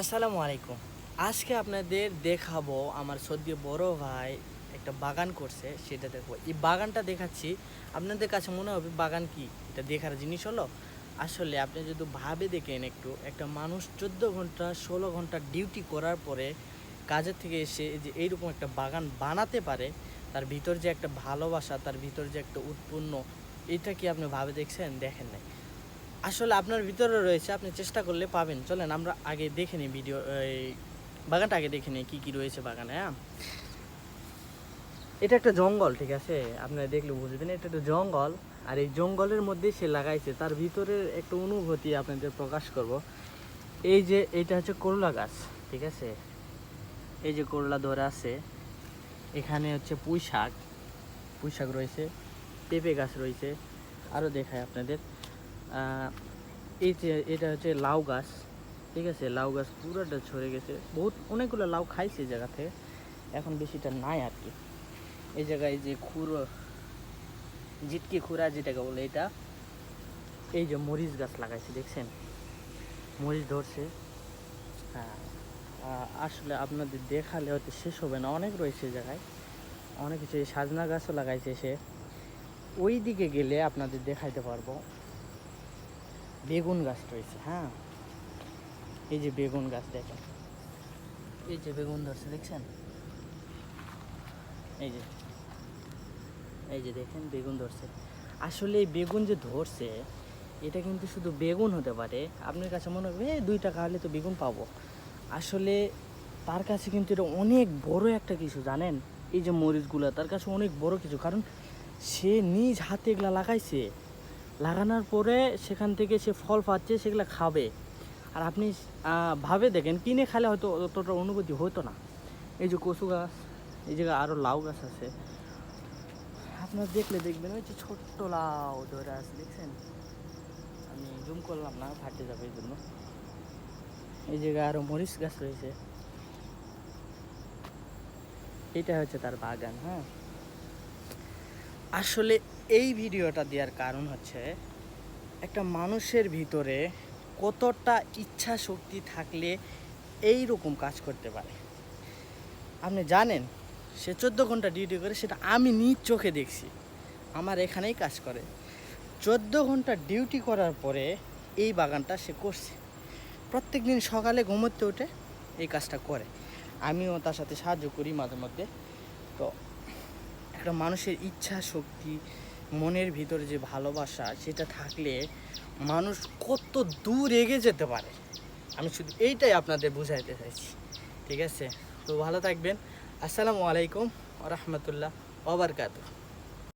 আসসালামু আলাইকুম। আজকে আপনাদের দেখাবো আমার সদ্য বড় ভাই একটা বাগান করছে, সেটা দেখব। এই বাগানটা দেখাচ্ছি, আপনাদের কাছে মনে হবে বাগান কি? এটা দেখার জিনিস হলো, আসলে আপনি যদি ভাবে দেখেন একটু, একটা মানুষ চোদ্দ ঘণ্টা, ষোলো ঘণ্টা ডিউটি করার পরে কাজের থেকে এসে যে এইরকম একটা বাগান বানাতে পারে, তার ভিতর যে একটা ভালোবাসা, তার ভিতর যে একটা উৎপন্ন এটা কি আপনি ভাবে দেখছেন? দেখেন নাই। আসলে আপনার ভিতরে রয়েছে, আপনি চেষ্টা করলে পাবেন। চলেন, আমরা আগে দেখে নিই ভিডিও বাগানটা আগে দেখে নিই, কী কী রয়েছে বাগানে হ্যাঁ? এটা একটা জঙ্গল, ঠিক আছে? আপনারা দেখলে বুঝবেন, এটা একটা জঙ্গল। আর এই জঙ্গলের মধ্যে সে লাগাইছে, তার ভিতরের একটা অনুভূতি আপনাদের প্রকাশ করব। এই যে, এটা হচ্ছে করলা গাছ, ঠিক আছে? এই যে করলা ধরে আছে, এখানে হচ্ছে পুঁই শাক পুঁই শাক রয়েছে, পেঁপে গাছ রয়েছে। আরও দেখায় আপনাদের। এই যে, এটা হচ্ছে লাউ গাছ, ঠিক আছে? লাউ গাছ পুরোটা ছড়ে গেছে। বহুত, অনেকগুলো লাউ খাইছে এই জায়গা থেকে। এখন বেশিটা নাই আর কি। এই জায়গায় যে খুঁড়ো জিটকি খুঁড়া যেটাকে বলে এটা, এই যে মরিচ গাছ লাগাইছে, দেখছেন? মরিচ ধরছে। হ্যাঁ আসলে আপনাদের দেখালে হয়তো শেষ হবে না। অনেক রয়েছে জায়গায়। অনেক কিছু সাজনা গাছও লাগাইছে সে। ওই দিকে গেলে আপনাদের দেখাইতে পারব। বেগুন গাছ রয়েছে হ্যাঁ। এই যে বেগুন গাছ দেখেন। এই যে বেগুন ধরছে দেখছেন? এই যে এই যে দেখেন বেগুন ধরছে। আসলে এই বেগুন যে ধরছে এটা কিন্তু শুধু বেগুন হতে পারে। আপনার কাছে মনে হবে "এ, দুই টাকা হলে তো বেগুন পাবো। আসলে তার কাছে কিন্তু এটা অনেক বড় একটা কিছু জানেন? এই যে মরিচগুলো তার কাছে অনেক বড় কিছু কারণ সে নিজ হাতে এগুলা লাগাইছে। লাগানোর পরে সেখান থেকে সে ফল পাচ্ছে, সেগুলো খাবে। আর আপনি ভাবে দেখেন, কিনে খেলে হয়তো অতটা অনুভূতি হতো না। এই যে কচু গাছ, এই জায়গায় আরও লাউ গাছ আছে। আপনার দেখলে দেখবেন, ওই যে ছোট্ট লাউ ধরে আছে, দেখছেন? আমি জুম করলাম না, ফাটে যাবে এই জন্য। এই জায়গায় আরও মরিচ গাছ রয়েছে। এটা হচ্ছে তার বাগান হ্যাঁ? আসলে এই ভিডিওটা দেওয়ার কারণ হচ্ছে একটা মানুষের ভিতরে কতটা ইচ্ছা শক্তি থাকলে এই রকম কাজ করতে পারে। আপনি জানেন, সে চোদ্দ ঘণ্টা ডিউটি করে সেটা আমি নিজ চোখে দেখছি। আমার এখানেই কাজ করে। চোদ্দ ঘণ্টা ডিউটি করার পরে এই বাগানটা সে করছে। প্রত্যেক দিন সকালে ঘুমোতে উঠে এই কাজটা করে। আমিও তার সাথে সাহায্য করি মাঝে মধ্যে। তো একটা মানুষের ইচ্ছা শক্তি, মনের ভিতরে যে ভালোবাসা সেটা থাকলে মানুষ কত দূর এগিয়ে যেতে পারে। আমি শুধু এইটাই আপনাদের বুঝাইতে চাইছি। ঠিক আছে? তো ভালো থাকবেন। আসসালামু আলাইকুম রহমতুল্লাহ ওবরকাতু